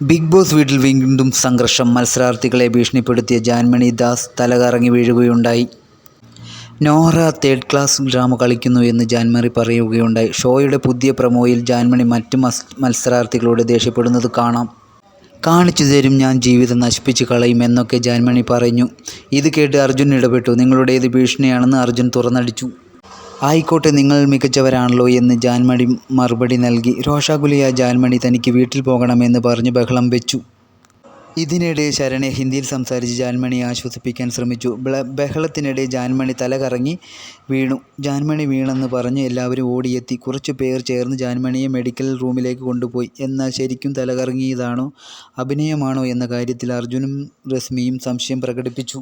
Big boss വീട്ടിൽ വീണ്ടും സംഘർഷം. മത്സരാർത്ഥികളെ ഭീഷണിപ്പെടുത്തിയ ജാൻമണി ദാസ് തലകറങ്ങി വീഴുകയുണ്ടായി. നോറ തേർഡ് ക്ലാസ് ഡ്രാമ കളിക്കുന്നു എന്ന് ജാൻമണി പറയുകയുണ്ടായി. ഷോയുടെ പുതിയ പ്രമോയിൽ ജാൻമണി മറ്റ് മത്സരാർത്ഥികളോട് ദേഷ്യപ്പെടുന്നത് കാണാം. കാണിച്ചു തരും ഞാൻ ജീവിതം നശിപ്പിച്ച് കളയും എന്നൊക്കെ ജാൻമണി പറഞ്ഞു. ഇത് കേട്ട് അർജുൻ ഇടപെട്ടു. നിങ്ങളുടേത് ഭീഷണിയാണെന്ന് അർജുൻ തുറന്നടിച്ചു. ആയിക്കോട്ടെ നിങ്ങൾ മികച്ചവരാണല്ലോ എന്ന് ജാൻമണി മറുപടി നൽകി. രോഷാകുലിയ ജാൻമണി തനിക്ക് വീട്ടിൽ പോകണമെന്ന് പറഞ്ഞ് ബഹളം വെച്ചു. ഇതിനിടെ ശരണെ ഹിന്ദിയിൽ സംസാരിച്ച് ജാൻമണി ആശ്വസിപ്പിക്കാൻ ശ്രമിച്ചു. ബഹളത്തിനിടെ ജാൻമണി തല കറങ്ങി വീണു. ജാൻമണി വീണെന്ന് പറഞ്ഞ് എല്ലാവരും ഓടിയെത്തി. കുറച്ചു പേർ ചേർന്ന് ജാൻമണിയെ മെഡിക്കൽ റൂമിലേക്ക് കൊണ്ടുപോയി. എന്നാൽ ശരിക്കും തലകറങ്ങിയതാണോ അഭിനയമാണോ എന്ന കാര്യത്തിൽ അർജുനും രശ്മിയും സംശയം പ്രകടിപ്പിച്ചു.